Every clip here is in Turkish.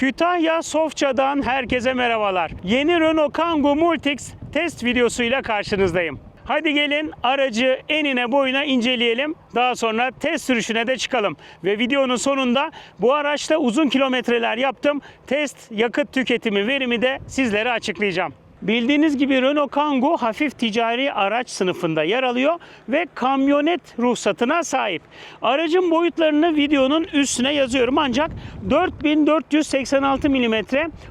Kütahya Sofça'dan herkese merhabalar. Yeni Renault Kangoo Multix test videosuyla karşınızdayım. Hadi gelin aracı enine boyuna inceleyelim. Daha sonra test sürüşüne de çıkalım. Ve videonun sonunda bu araçta uzun kilometreler yaptım. Test yakıt tüketimi verimi de sizlere açıklayacağım. Bildiğiniz gibi Renault Kangoo hafif ticari araç sınıfında yer alıyor ve kamyonet ruhsatına sahip. Aracın boyutlarını videonun üstüne yazıyorum ancak 4486 mm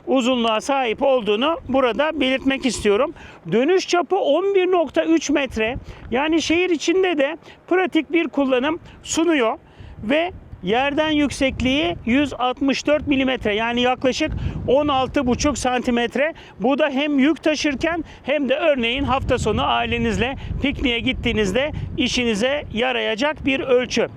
uzunluğa sahip olduğunu burada belirtmek istiyorum. Dönüş çapı 11.3 metre yani şehir içinde de pratik bir kullanım sunuyor ve Yerden yüksekliği 164 mm yani yaklaşık 16,5 santimetre. Bu da hem yük taşırken hem de örneğin hafta sonu ailenizle pikniğe gittiğinizde işinize yarayacak bir ölçü.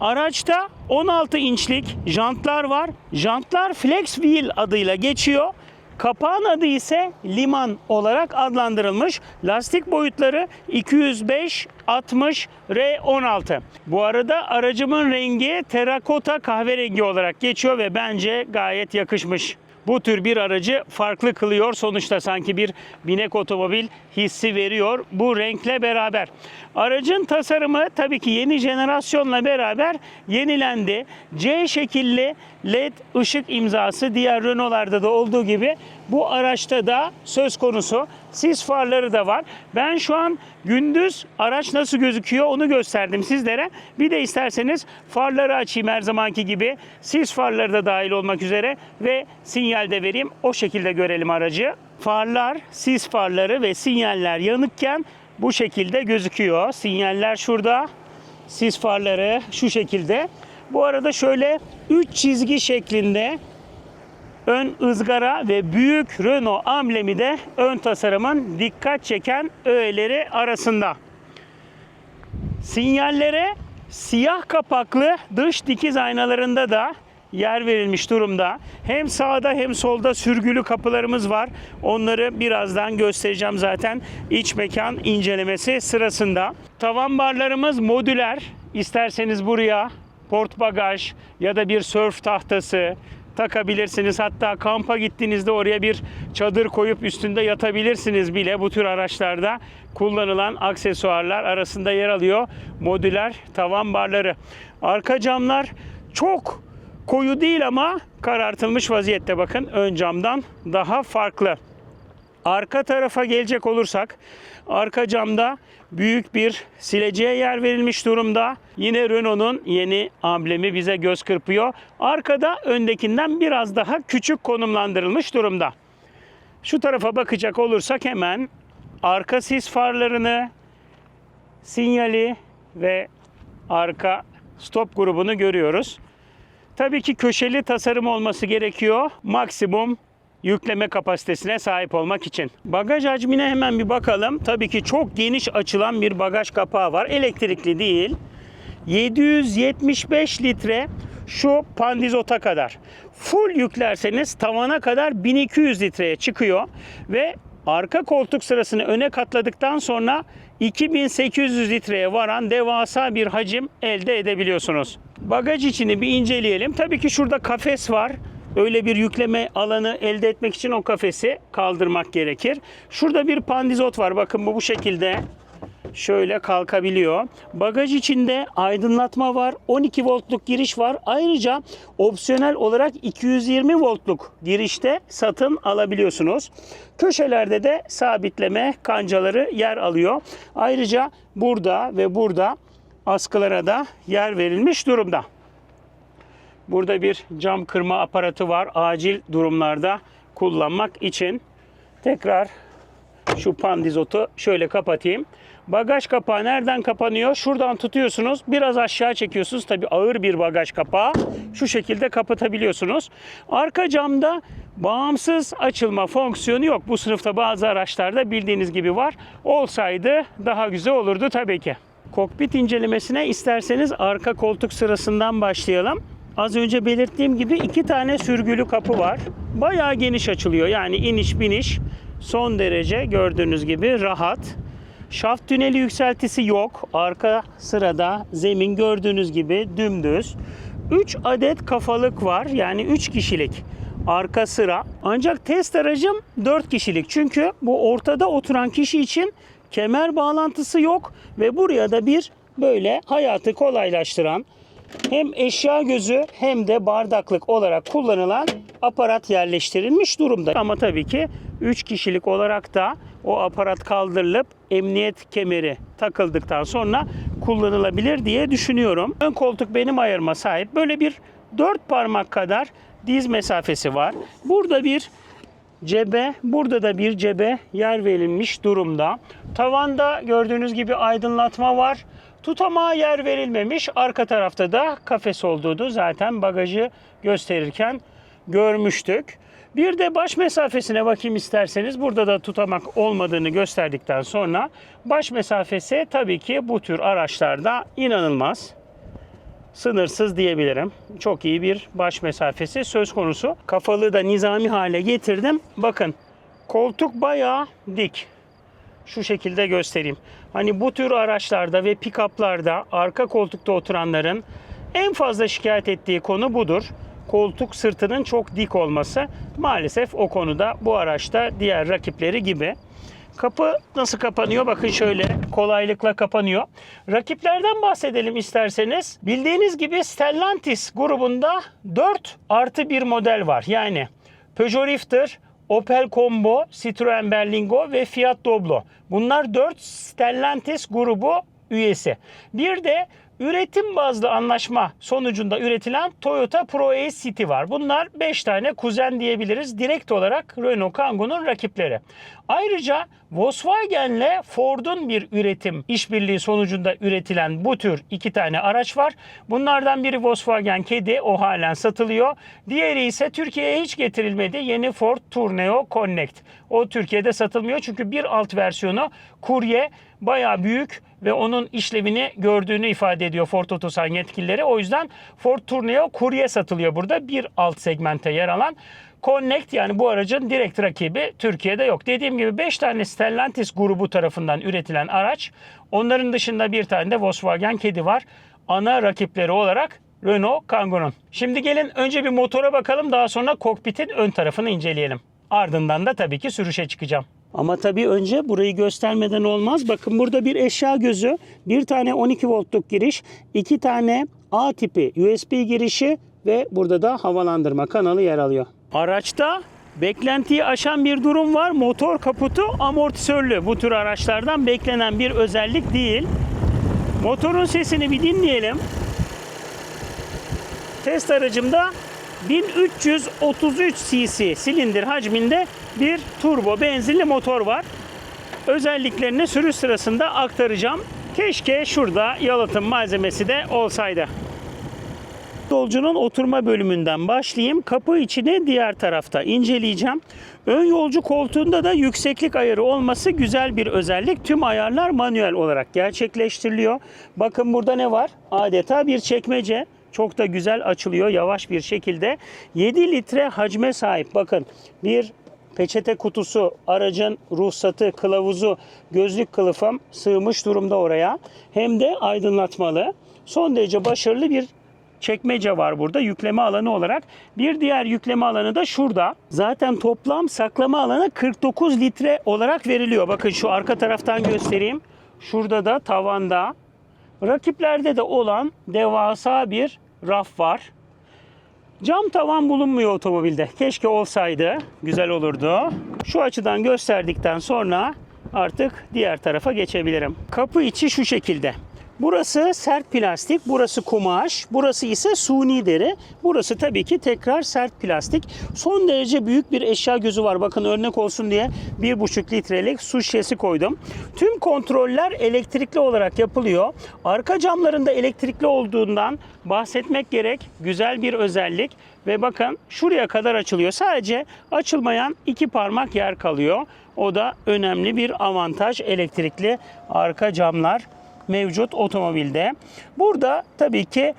Araçta 16 inçlik jantlar var. Jantlar Flex Wheel adıyla geçiyor. Kapağın adı ise liman olarak adlandırılmış. Lastik boyutları 205 60 R16. Bu arada aracımın rengi terakota kahverengi olarak geçiyor ve bence gayet yakışmış. Bu tür bir aracı farklı kılıyor. Sonuçta sanki bir binek otomobil hissi veriyor bu renkle beraber. Aracın tasarımı tabii ki yeni jenerasyonla beraber yenilendi. C şekilli LED ışık imzası diğer Renault'larda da olduğu gibi bu araçta da söz konusu. Sis farları da var. Ben şu an gündüz araç nasıl gözüküyor onu gösterdim sizlere. Bir de isterseniz farları açayım her zamanki gibi. Sis farları da dahil olmak üzere ve sinyal de vereyim. O şekilde görelim aracı. Farlar, sis farları ve sinyaller yanıkken bu şekilde gözüküyor. Sinyaller şurada. Sis farları şu şekilde. Bu arada şöyle 3 çizgi şeklinde ön ızgara ve büyük Renault amblemi de ön tasarımın dikkat çeken öğeleri arasında. Sinyallere siyah kapaklı dış dikiz aynalarında da yer verilmiş durumda. Hem sağda hem solda sürgülü kapılarımız var. Onları birazdan göstereceğim zaten iç mekan incelemesi sırasında. Tavan barlarımız modüler. İsterseniz buraya port bagaj ya da bir sörf tahtası takabilirsiniz. Hatta kampa gittiğinizde oraya bir çadır koyup üstünde yatabilirsiniz bile. Bu tür araçlarda kullanılan aksesuarlar arasında yer alıyor. Modüler tavan barları. Arka camlar çok koyu değil ama karartılmış vaziyette bakın. Ön camdan daha farklı. Arka tarafa gelecek olursak arka camda büyük bir sileceğe yer verilmiş durumda. Yine Renault'un yeni amblemi bize göz kırpıyor. Arkada öndekinden biraz daha küçük konumlandırılmış durumda. Şu tarafa bakacak olursak hemen arka sis farlarını, sinyali ve arka stop grubunu görüyoruz. Tabii ki köşeli tasarım olması gerekiyor. Maksimum yükleme kapasitesine sahip olmak için. Bagaj hacmine hemen bir bakalım. Tabii ki çok geniş açılan bir bagaj kapağı var. Elektrikli değil. 775 litre şu pandizota kadar. Full yüklerseniz tavana kadar 1200 litreye çıkıyor ve arka koltuk sırasını öne katladıktan sonra 2800 litreye varan devasa bir hacim elde edebiliyorsunuz. Bagaj içini bir inceleyelim. Tabii ki şurada kafes var. Öyle bir yükleme alanı elde etmek için o kafesi kaldırmak gerekir. Şurada bir pandizot var. Bakın bu bu şekilde şöyle kalkabiliyor. Bagaj içinde aydınlatma var. 12 voltluk giriş var. Ayrıca opsiyonel olarak 220 voltluk girişte satın alabiliyorsunuz. Köşelerde de sabitleme kancaları yer alıyor. Ayrıca burada ve burada askılara da yer verilmiş durumda. Burada bir cam kırma aparatı var. Acil durumlarda kullanmak için. Tekrar şu pandizotu şöyle kapatayım. Bagaj kapağı nereden kapanıyor? Şuradan tutuyorsunuz. Biraz aşağı çekiyorsunuz. Tabi ağır bir bagaj kapağı. Şu şekilde kapatabiliyorsunuz. Arka camda bağımsız açılma fonksiyonu yok. Bu sınıfta bazı araçlarda bildiğiniz gibi var. Olsaydı daha güzel olurdu tabii ki. Kokpit incelemesine isterseniz arka koltuk sırasından başlayalım. Az önce belirttiğim gibi iki tane sürgülü kapı var. Bayağı geniş açılıyor. Yani iniş biniş son derece gördüğünüz gibi rahat. Şaft tüneli yükseltisi yok. Arka sırada zemin gördüğünüz gibi dümdüz. 3 adet kafalık var. Yani 3 kişilik arka sıra. Ancak test aracım 4 kişilik. Çünkü bu ortada oturan kişi için kemer bağlantısı yok ve buraya da bir böyle hayatı kolaylaştıran hem eşya gözü hem de bardaklık olarak kullanılan aparat yerleştirilmiş durumda. Ama tabii ki 3 kişilik olarak da o aparat kaldırılıp emniyet kemeri takıldıktan sonra kullanılabilir diye düşünüyorum. Ön koltuk benim ayarıma sahip. Böyle bir 4 parmak kadar diz mesafesi var. Burada bir cebe, burada da bir cebe yer verilmiş durumda. Tavanda gördüğünüz gibi aydınlatma var. Tutamağa yer verilmemiş. Arka tarafta da kafes olduğunu zaten bagajı gösterirken görmüştük. Bir de baş mesafesine bakayım isterseniz. Burada da tutamak olmadığını gösterdikten sonra baş mesafesi tabii ki bu tür araçlarda inanılmaz sınırsız diyebilirim. Çok iyi bir baş mesafesi söz konusu. Kafalığı da nizami hale getirdim. Bakın koltuk bayağı dik. Şu şekilde göstereyim. Hani bu tür araçlarda ve pick-up'larda arka koltukta oturanların en fazla şikayet ettiği konu budur. Koltuk sırtının çok dik olması. Maalesef o konuda bu araçta diğer rakipleri gibi. Kapı nasıl kapanıyor? Bakın şöyle kolaylıkla kapanıyor. Rakiplerden bahsedelim isterseniz. Bildiğiniz gibi Stellantis grubunda 4 artı 1 model var. Yani Peugeot Rifter, Opel Combo, Citroen Berlingo ve Fiat Doblo. Bunlar 4 Stellantis grubu üyesi. Bir de üretim bazlı anlaşma sonucunda üretilen Toyota Pro Ace City var. Bunlar 5 tane kuzen diyebiliriz. Direkt olarak Renault Kangoo'nun rakipleri. Ayrıca Volkswagen'le Ford'un bir üretim işbirliği sonucunda üretilen bu tür iki tane araç var. Bunlardan biri Volkswagen Kedi, o halen satılıyor. Diğeri ise Türkiye'ye hiç getirilmedi. Yeni Ford Tourneo Connect. O Türkiye'de satılmıyor çünkü bir alt versiyonu kurye bayağı büyük ve onun işlevini gördüğünü ifade ediyor Ford Otosan yetkilileri. O yüzden Ford Tourneo kurye satılıyor burada bir alt segmente yer alan. Connect yani bu aracın direkt rakibi Türkiye'de yok. Dediğim gibi 5 tane Stellantis grubu tarafından üretilen araç. Onların dışında bir tane de Volkswagen Kedi var. Ana rakipleri olarak Renault Kangoo'nun. Şimdi gelin önce bir motora bakalım daha sonra kokpitin ön tarafını inceleyelim. Ardından da tabii ki sürüşe çıkacağım. Ama tabii önce burayı göstermeden olmaz. Bakın burada bir eşya gözü, bir tane 12 voltluk giriş, iki tane A tipi USB girişi ve burada da havalandırma kanalı yer alıyor. Araçta beklentiyi aşan bir durum var. Motor kaputu amortisörlü. Bu tür araçlardan beklenen bir özellik değil. Motorun sesini bir dinleyelim. Test aracımda 1333 cc silindir hacminde bir turbo benzinli motor var. Özelliklerini sürüş sırasında aktaracağım. Keşke şurada yalıtım malzemesi de olsaydı. Yolcunun oturma bölümünden başlayayım. Kapı içini diğer tarafta inceleyeceğim. Ön yolcu koltuğunda da yükseklik ayarı olması güzel bir özellik. Tüm ayarlar manuel olarak gerçekleştiriliyor. Bakın burada ne var? Adeta bir çekmece. Çok da güzel açılıyor yavaş bir şekilde. 7 litre hacme sahip. Bakın bir peçete kutusu, aracın ruhsatı, kılavuzu, gözlük kılıfım sığmış durumda oraya. Hem de aydınlatmalı. Son derece başarılı bir çekmece var burada yükleme alanı olarak. Bir diğer yükleme alanı da şurada. Zaten toplam saklama alanı 49 litre olarak veriliyor. Bakın şu arka taraftan göstereyim. Şurada da tavanda rakiplerde de olan devasa bir raf var. Cam tavan bulunmuyor otomobilde. Keşke olsaydı. Güzel olurdu. Şu açıdan gösterdikten sonra artık diğer tarafa geçebilirim. Kapı içi şu şekilde. Burası sert plastik, burası kumaş, burası ise suni deri. Burası tabii ki tekrar sert plastik. Son derece büyük bir eşya gözü var. Bakın örnek olsun diye 1,5 litrelik su şişesi koydum. Tüm kontroller elektrikli olarak yapılıyor. Arka camlarında elektrikli olduğundan bahsetmek gerek. Güzel bir özellik. Ve bakın şuraya kadar açılıyor. Sadece açılmayan iki parmak yer kalıyor. O da önemli bir avantaj elektrikli arka camlar mevcut otomobilde. Burada tabii ki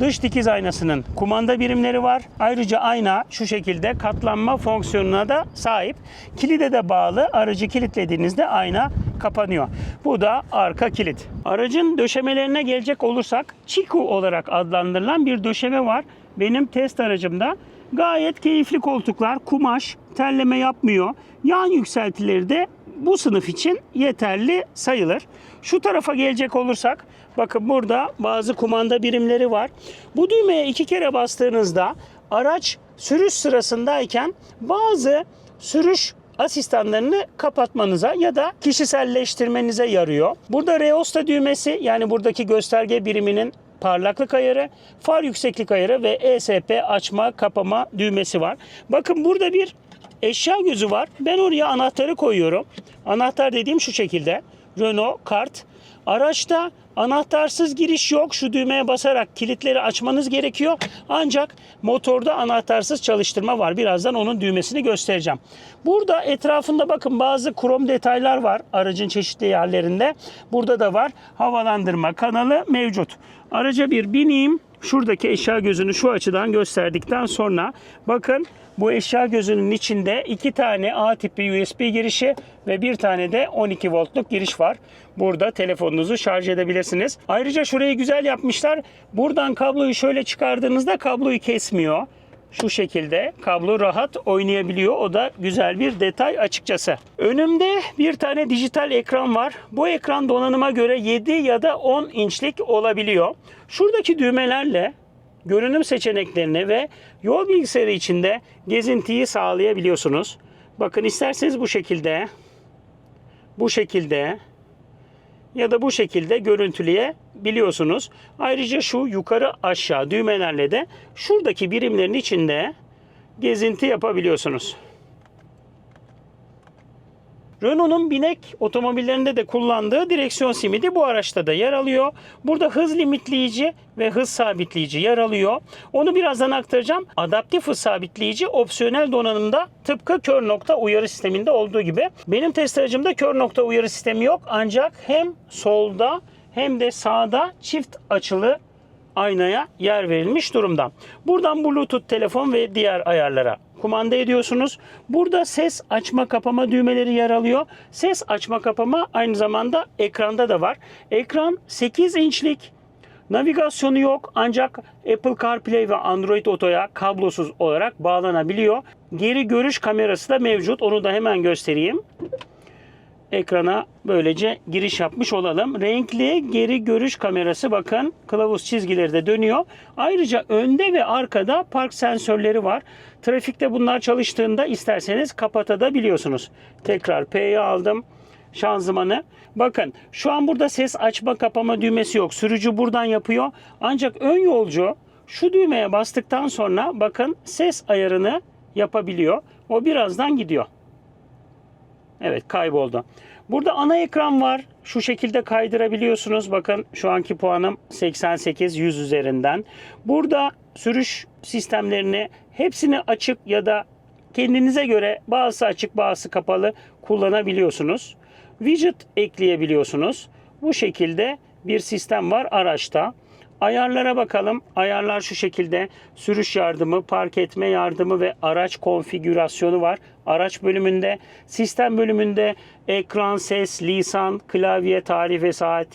dış dikiz aynasının kumanda birimleri var. Ayrıca ayna şu şekilde katlanma fonksiyonuna da sahip. Kilide de bağlı. Aracı kilitlediğinizde ayna kapanıyor. Bu da arka kilit. Aracın döşemelerine gelecek olursak Chiku olarak adlandırılan bir döşeme var. Benim test aracımda Gayet keyifli koltuklar. Kumaş, terleme yapmıyor. Yan yükseltileri de bu sınıf için yeterli sayılır. Şu tarafa gelecek olursak bakın burada bazı kumanda birimleri var. Bu düğmeye iki kere bastığınızda araç sürüş sırasındayken bazı sürüş asistanlarını kapatmanıza ya da kişiselleştirmenize yarıyor. Burada Reosta düğmesi yani buradaki gösterge biriminin parlaklık ayarı, far yükseklik ayarı ve ESP açma kapama düğmesi var. Bakın burada bir eşya gözü var. Ben oraya anahtarı koyuyorum. Anahtar dediğim şu şekilde. Renault kart. Araçta anahtarsız giriş yok. Şu düğmeye basarak kilitleri açmanız gerekiyor. Ancak motorda anahtarsız çalıştırma var. Birazdan onun düğmesini göstereceğim. Burada etrafında bakın bazı krom detaylar var aracın çeşitli yerlerinde. Burada da var. Havalandırma kanalı mevcut. Araca bir bineyim. Şuradaki eşya gözünü şu açıdan gösterdikten sonra bakın bu eşya gözünün içinde iki tane A tipi USB girişi ve bir tane de 12 voltluk giriş var. Burada telefonunuzu şarj edebilirsiniz. Ayrıca şurayı güzel yapmışlar. Buradan kabloyu şöyle çıkardığınızda kabloyu kesmiyor. Şu şekilde kablo rahat oynayabiliyor. O da güzel bir detay açıkçası. Önümde bir tane dijital ekran var. Bu ekran donanıma göre 7 ya da 10 inçlik olabiliyor. Şuradaki düğmelerle görünüm seçeneklerini ve yol bilgisayarı içinde gezintiyi sağlayabiliyorsunuz. Bakın isterseniz bu şekilde, bu şekilde ya da bu şekilde görüntüleyebiliyorsunuz. Ayrıca şu yukarı aşağı düğmelerle de şuradaki birimlerin içinde gezinti yapabiliyorsunuz. Renault'un binek otomobillerinde de kullandığı direksiyon simidi bu araçta da yer alıyor. Burada hız limitleyici ve hız sabitleyici yer alıyor. Onu birazdan aktaracağım. Adaptif hız sabitleyici opsiyonel donanımda tıpkı kör nokta uyarı sisteminde olduğu gibi. Benim test aracımda kör nokta uyarı sistemi yok. Ancak hem solda hem de sağda çift açılı aynaya yer verilmiş durumda. Buradan Bluetooth telefon ve diğer ayarlara kumanda ediyorsunuz. Burada ses açma kapama düğmeleri yer alıyor. Ses açma kapama aynı zamanda ekranda da var. Ekran 8 inçlik. Navigasyonu yok ancak Apple CarPlay ve Android Auto'ya kablosuz olarak bağlanabiliyor. Geri görüş kamerası da mevcut. Onu da hemen göstereyim ekrana böylece giriş yapmış olalım. Renkli geri görüş kamerası bakın kılavuz çizgileri de dönüyor. Ayrıca önde ve arkada park sensörleri var. Trafikte bunlar çalıştığında isterseniz kapatabiliyorsunuz. Tekrar P'yi aldım şanzımanı. Bakın şu an burada ses açma kapama düğmesi yok. Sürücü buradan yapıyor. Ancak ön yolcu şu düğmeye bastıktan sonra bakın ses ayarını yapabiliyor. O birazdan gidiyor. Evet kayboldu. Burada ana ekran var. Şu şekilde kaydırabiliyorsunuz. Bakın şu anki puanım 88 100 üzerinden. Burada sürüş sistemlerini hepsini açık ya da kendinize göre bazısı açık bazısı kapalı kullanabiliyorsunuz. Widget ekleyebiliyorsunuz. Bu şekilde bir sistem var araçta. Ayarlara bakalım. Ayarlar şu şekilde. Sürüş yardımı, park etme yardımı ve araç konfigürasyonu var. Araç bölümünde, sistem bölümünde ekran, ses, lisan, klavye, tarih ve saat,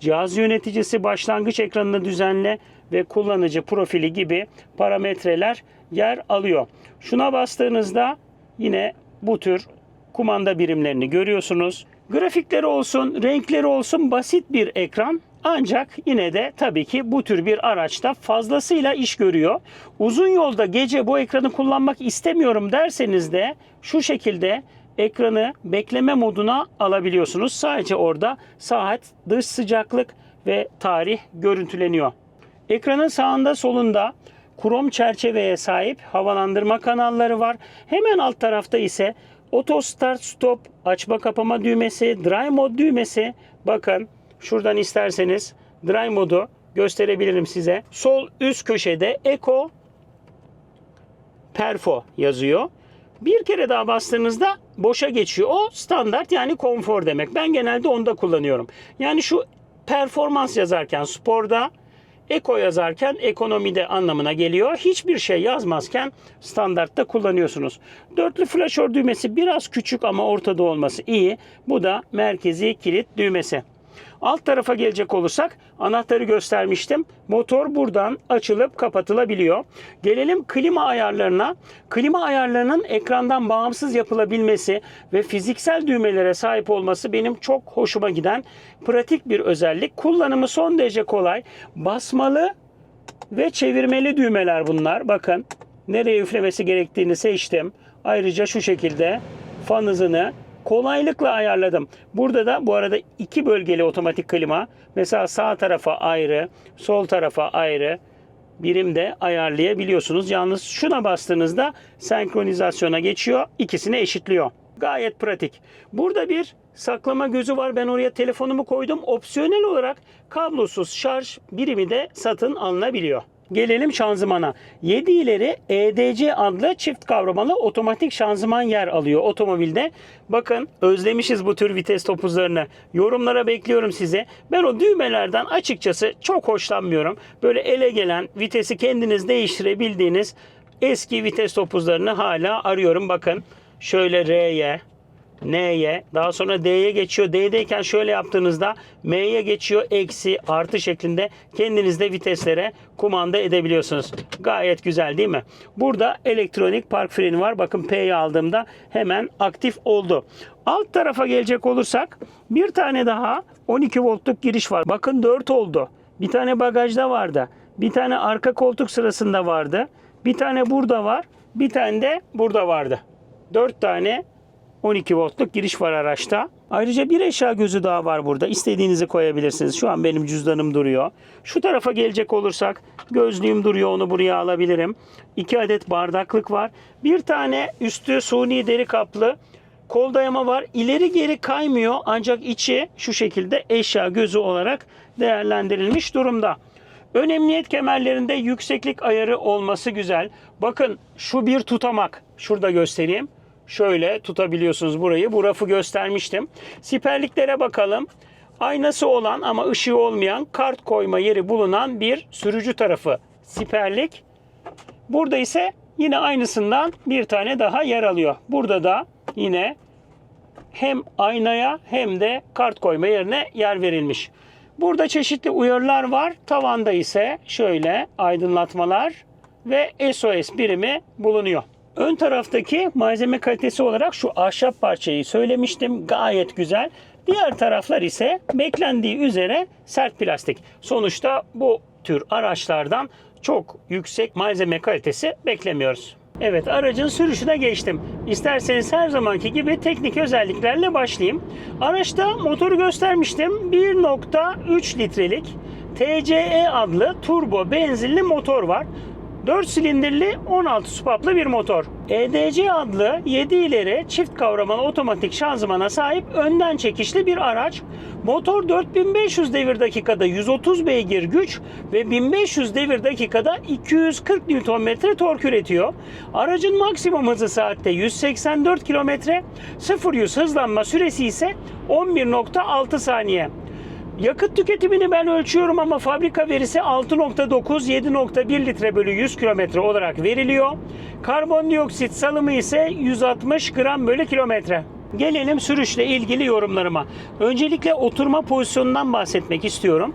cihaz yöneticisi, başlangıç ekranını düzenle ve kullanıcı profili gibi parametreler yer alıyor. Şuna bastığınızda yine bu tür kumanda birimlerini görüyorsunuz. Grafikleri olsun, renkleri olsun basit bir ekran. Ancak yine de tabii ki bu tür bir araçta fazlasıyla iş görüyor. Uzun yolda gece bu ekranı kullanmak istemiyorum derseniz de şu şekilde ekranı bekleme moduna alabiliyorsunuz. Sadece orada saat, dış sıcaklık ve tarih görüntüleniyor. Ekranın sağında solunda krom çerçeveye sahip havalandırma kanalları var. Hemen alt tarafta ise Auto Start Stop açma kapama düğmesi, Dry Mode düğmesi. Bakın şuradan isterseniz Dry modu gösterebilirim size. Sol üst köşede Eco Perfo yazıyor. Bir kere daha bastığınızda boşa geçiyor. O standart yani konfor demek. Ben genelde onda kullanıyorum. Yani şu performans yazarken sporda Eko yazarken ekonomide anlamına geliyor. Hiçbir şey yazmazken standartta kullanıyorsunuz. Dörtlü flaşör düğmesi biraz küçük ama ortada olması iyi. Bu da merkezi kilit düğmesi. Alt tarafa gelecek olursak anahtarı göstermiştim. Motor buradan açılıp kapatılabiliyor. Gelelim klima ayarlarına. Klima ayarlarının ekrandan bağımsız yapılabilmesi ve fiziksel düğmelere sahip olması benim çok hoşuma giden pratik bir özellik. Kullanımı son derece kolay. Basmalı ve çevirmeli düğmeler bunlar. Bakın nereye üflemesi gerektiğini seçtim. Ayrıca şu şekilde fan hızını kolaylıkla ayarladım. Burada da bu arada iki bölgeli otomatik klima. Mesela sağ tarafa ayrı, sol tarafa ayrı birimde ayarlayabiliyorsunuz. Yalnız şuna bastığınızda senkronizasyona geçiyor. ikisini eşitliyor. Gayet pratik. Burada bir saklama gözü var. Ben oraya telefonumu koydum. Opsiyonel olarak kablosuz şarj birimi de satın alınabiliyor. Gelelim şanzımana. 7 ileri EDC adlı çift kavramalı otomatik şanzıman yer alıyor otomobilde. Bakın özlemişiz bu tür vites topuzlarını. Yorumlara bekliyorum size. Ben o düğmelerden açıkçası çok hoşlanmıyorum. Böyle ele gelen vitesi kendiniz değiştirebildiğiniz eski vites topuzlarını hala arıyorum. Bakın şöyle R'ye, N'ye, daha sonra D'ye geçiyor. D'deyken şöyle yaptığınızda M'ye geçiyor. Eksi, artı şeklinde kendiniz de viteslere kumanda edebiliyorsunuz. Gayet güzel değil mi? Burada elektronik park freni var. Bakın P'yi aldığımda hemen aktif oldu. Alt tarafa gelecek olursak bir tane daha 12 voltluk giriş var. Bakın 4 oldu. Bir tane bagajda vardı. Bir tane arka koltuk sırasında vardı. Bir tane burada var. Bir tane de burada vardı. 4 tane 12 voltluk giriş var araçta. Ayrıca bir eşya gözü daha var burada. İstediğinizi koyabilirsiniz. Şu an benim cüzdanım duruyor. Şu tarafa gelecek olursak gözlüğüm duruyor. Onu buraya alabilirim. 2 adet bardaklık var. Bir tane üstü suni deri kaplı kol dayama var. İleri geri kaymıyor ancak içi şu şekilde eşya gözü olarak değerlendirilmiş durumda. Ön emniyet kemerlerinde yükseklik ayarı olması güzel. Bakın şu bir tutamak. Şurada göstereyim. Şöyle tutabiliyorsunuz burayı. Bu rafı göstermiştim. Siperliklere bakalım. Aynası olan ama ışığı olmayan kart koyma yeri bulunan bir sürücü tarafı siperlik. Burada ise yine aynısından bir tane daha yer alıyor. Burada da yine hem aynaya hem de kart koyma yerine yer verilmiş. Burada çeşitli uyarılar var. Tavanda ise şöyle aydınlatmalar ve SOS birimi bulunuyor. Ön taraftaki malzeme kalitesi olarak şu ahşap parçayı söylemiştim. Gayet güzel. Diğer taraflar ise beklendiği üzere sert plastik. Sonuçta bu tür araçlardan çok yüksek malzeme kalitesi beklemiyoruz. Evet aracın sürüşüne geçtim. İsterseniz her zamanki gibi teknik özelliklerle başlayayım. Araçta motoru göstermiştim. 1.3 litrelik TCE adlı turbo benzinli motor var. 4 silindirli 16 supaplı bir motor. EDC adlı 7 ileri çift kavramalı otomatik şanzımana sahip önden çekişli bir araç. Motor 4500 devir dakikada 130 beygir güç ve 1500 devir dakikada 240 Nm tork üretiyor. Aracın maksimum hızı saatte 184 km, 0-100 hızlanma süresi ise 11.6 saniye. Yakıt tüketimini ben ölçüyorum ama fabrika verisi 6.9 7.1 litre bölü 100 kilometre olarak veriliyor. Karbondioksit salımı ise 160 gram bölü kilometre. Gelelim sürüşle ilgili yorumlarıma. Öncelikle oturma pozisyonundan bahsetmek istiyorum.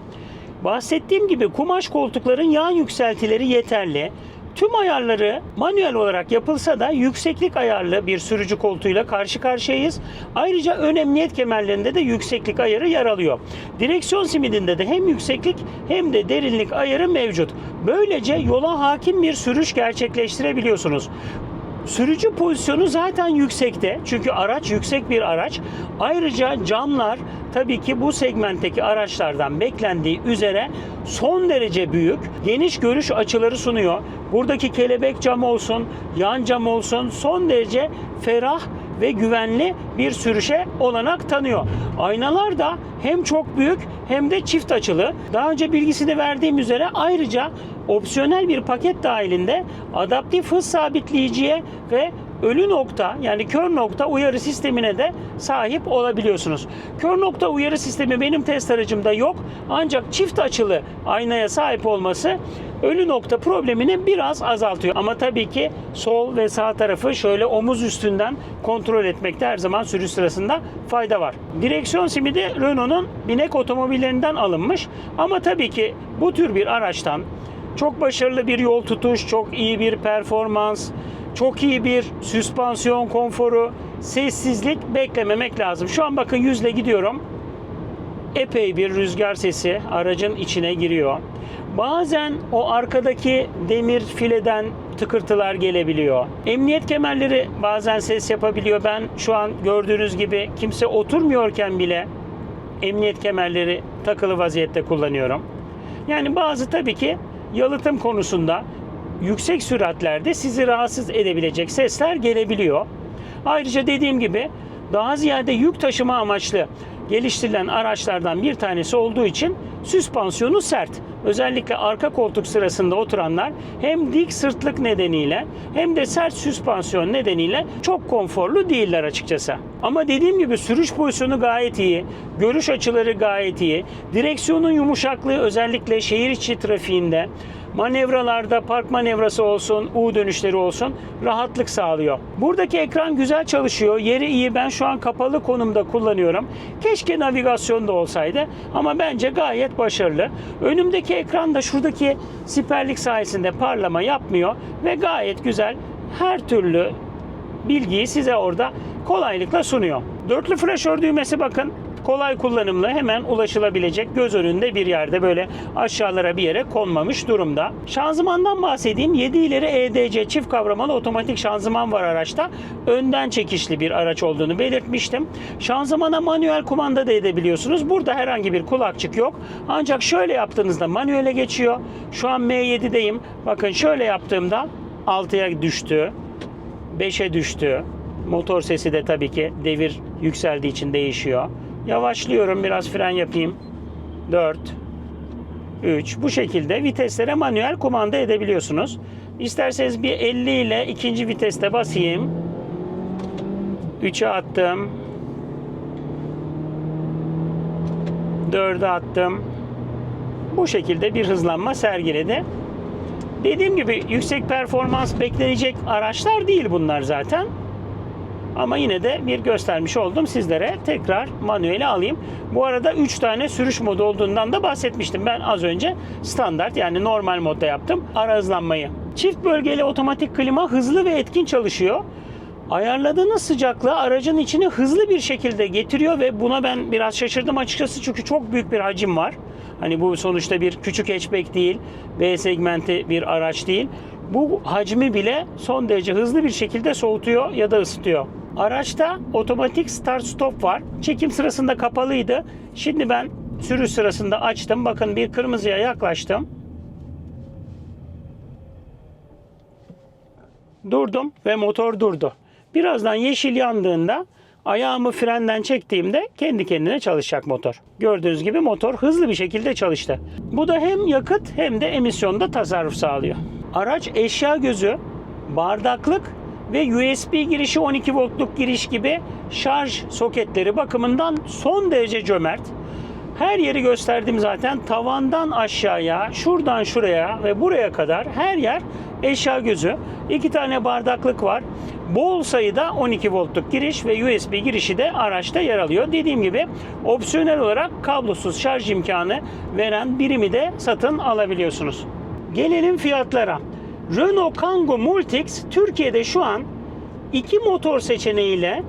Bahsettiğim gibi kumaş koltukların yan yükseltileri yeterli. Tüm ayarları manuel olarak yapılsa da yükseklik ayarlı bir sürücü koltuğuyla karşı karşıyayız. Ayrıca ön emniyet kemerlerinde de yükseklik ayarı yer alıyor. Direksiyon simidinde de hem yükseklik hem de derinlik ayarı mevcut. Böylece yola hakim bir sürüş gerçekleştirebiliyorsunuz. Sürücü pozisyonu zaten yüksekte. Çünkü araç yüksek bir araç. Ayrıca camlar tabii ki bu segmentteki araçlardan beklendiği üzere son derece büyük. Geniş görüş açıları sunuyor. Buradaki kelebek cam olsun, yan cam olsun son derece ferah ve güvenli bir sürüşe olanak tanıyor. Aynalar da hem çok büyük hem de çift açılı. Daha önce bilgisini verdiğim üzere ayrıca opsiyonel bir paket dahilinde adaptif hız sabitleyiciye ve ölü nokta yani kör nokta uyarı sistemine de sahip olabiliyorsunuz. Kör nokta uyarı sistemi benim test aracımda yok. Ancak çift açılı aynaya sahip olması ölü nokta problemini biraz azaltıyor. Ama tabii ki sol ve sağ tarafı şöyle omuz üstünden kontrol etmekte her zaman sürüş sırasında fayda var. Direksiyon simi de Renault'un binek otomobillerinden alınmış. Ama tabii ki bu tür bir araçtan çok başarılı bir yol tutuş, çok iyi bir performans, çok iyi bir süspansiyon konforu, sessizlik beklememek lazım. Şu an bakın yüzle gidiyorum. Epey bir rüzgar sesi aracın içine giriyor. Bazen o arkadaki demir fileden tıkırtılar gelebiliyor. Emniyet kemerleri bazen ses yapabiliyor. Ben şu an gördüğünüz gibi kimse oturmuyorken bile emniyet kemerleri takılı vaziyette kullanıyorum. Yani bazı tabii ki yalıtım konusunda yüksek süratlerde sizi rahatsız edebilecek sesler gelebiliyor. Ayrıca dediğim gibi daha ziyade yük taşıma amaçlı geliştirilen araçlardan bir tanesi olduğu için süspansiyonu sert. Özellikle arka koltuk sırasında oturanlar hem dik sırtlık nedeniyle hem de sert süspansiyon nedeniyle çok konforlu değiller açıkçası. Ama dediğim gibi sürüş pozisyonu gayet iyi, görüş açıları gayet iyi, direksiyonun yumuşaklığı özellikle şehir içi trafiğinde manevralarda park manevrası olsun, U dönüşleri olsun rahatlık sağlıyor. Buradaki ekran güzel çalışıyor. Yeri iyi. Ben şu an kapalı konumda kullanıyorum. Keşke navigasyon da olsaydı ama bence gayet başarılı. Önümdeki ekran da şuradaki siperlik sayesinde parlama yapmıyor ve gayet güzel her türlü bilgiyi size orada kolaylıkla sunuyor. Dörtlü flaşör düğmesi bakın kolay kullanımlı hemen ulaşılabilecek göz önünde bir yerde böyle aşağılara bir yere konmamış durumda. Şanzımandan bahsedeyim. 7 ileri EDC çift kavramalı otomatik şanzıman var araçta. Önden çekişli bir araç olduğunu belirtmiştim. Şanzımana manuel kumanda da edebiliyorsunuz. Burada herhangi bir kulakçık yok. Ancak şöyle yaptığınızda manuele geçiyor. Şu an M7'deyim. Bakın şöyle yaptığımda 6'ya düştü. 5'e düştü. Motor sesi de tabii ki devir yükseldiği için değişiyor. Yavaşlıyorum biraz fren yapayım. 4 3 bu şekilde viteslere manuel kumanda edebiliyorsunuz. İsterseniz bir 50 ile ikinci viteste basayım. 3'e attım. 4'e attım. Bu şekilde bir hızlanma sergiledi. Dediğim gibi yüksek performans beklenecek araçlar değil bunlar zaten. Ama yine de bir göstermiş oldum sizlere. Tekrar manueli alayım. Bu arada 3 tane sürüş modu olduğundan da bahsetmiştim. Ben az önce standart yani normal modda yaptım ara hızlanmayı. Çift bölgeli otomatik klima hızlı ve etkin çalışıyor. Ayarladığınız sıcaklığı aracın içine hızlı bir şekilde getiriyor ve buna ben biraz şaşırdım açıkçası çünkü çok büyük bir hacim var. Hani bu sonuçta bir küçük hatchback değil, B segmenti bir araç değil. Bu hacmi bile son derece hızlı bir şekilde soğutuyor ya da ısıtıyor. Araçta otomatik start stop var. Çekim sırasında kapalıydı. Şimdi ben sürüş sırasında açtım. Bakın bir kırmızıya yaklaştım. Durdum ve motor durdu. Birazdan yeşil yandığında ayağımı frenden çektiğimde kendi kendine çalışacak motor. Gördüğünüz gibi motor hızlı bir şekilde çalıştı. Bu da hem yakıt hem de emisyonda tasarruf sağlıyor. Araç eşya gözü, bardaklık ve USB girişi 12 voltluk giriş gibi şarj soketleri bakımından son derece cömert. Her yeri gösterdim zaten. Tavandan aşağıya, şuradan şuraya ve buraya kadar her yer eşya gözü. İki tane bardaklık var. Bol sayıda 12 voltluk giriş ve USB girişi de araçta yer alıyor. Dediğim gibi opsiyonel olarak kablosuz şarj imkanı veren birimi de satın alabiliyorsunuz. Gelelim fiyatlara. Renault Kangoo Multix Türkiye'de şu an iki motor seçeneğiyle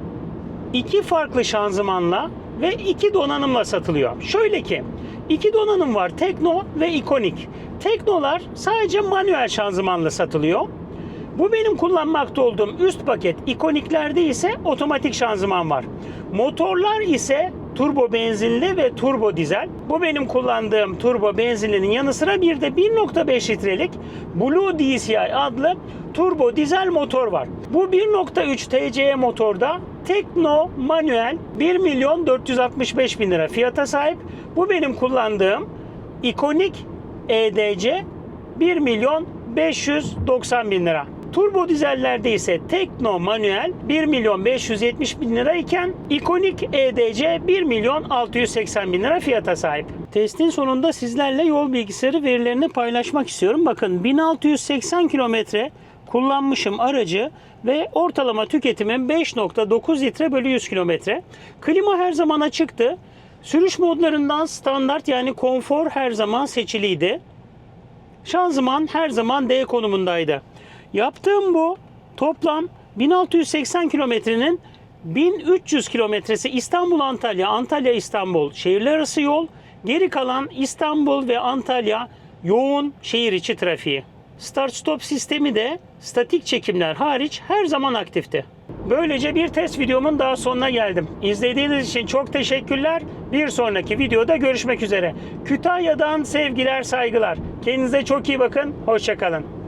iki farklı şanzımanla ve iki donanımla satılıyor. Şöyle ki iki donanım var Tekno ve Ikonik. Teknolar sadece manuel şanzımanla satılıyor. Bu benim kullanmakta olduğum üst paket. İkoniklerde ise otomatik şanzıman var. Motorlar ise turbo benzinli ve turbo dizel. Bu benim kullandığım turbo benzinlinin yanı sıra bir de 1.5 litrelik Blue DCI adlı turbo dizel motor var. Bu 1.3 TCE motorda Tekno manuel 1 milyon 465 bin lira fiyata sahip. Bu benim kullandığım ikonik EDC 1 milyon 590 bin lira. Turbo dizellerde ise Tekno manuel 1 milyon 570 bin lira iken ikonik EDC 1 milyon 680 bin lira fiyata sahip. Testin sonunda sizlerle yol bilgisayarı verilerini paylaşmak istiyorum. Bakın 1680 kilometre kullanmışım aracı ve ortalama tüketimim 5.9 litre bölü 100 kilometre. Klima her zaman açıktı. Sürüş modlarından standart yani konfor her zaman seçiliydi. Şanzıman her zaman D konumundaydı. Yaptığım bu toplam 1680 kilometrenin 1300 kilometresi İstanbul Antalya, Antalya İstanbul şehirler arası yol. Geri kalan İstanbul ve Antalya yoğun şehir içi trafiği. Start stop sistemi de statik çekimler hariç her zaman aktifti. Böylece bir test videomun daha sonuna geldim. İzlediğiniz için çok teşekkürler. Bir sonraki videoda görüşmek üzere. Kütahya'dan sevgiler, saygılar. Kendinize çok iyi bakın. Hoşçakalın.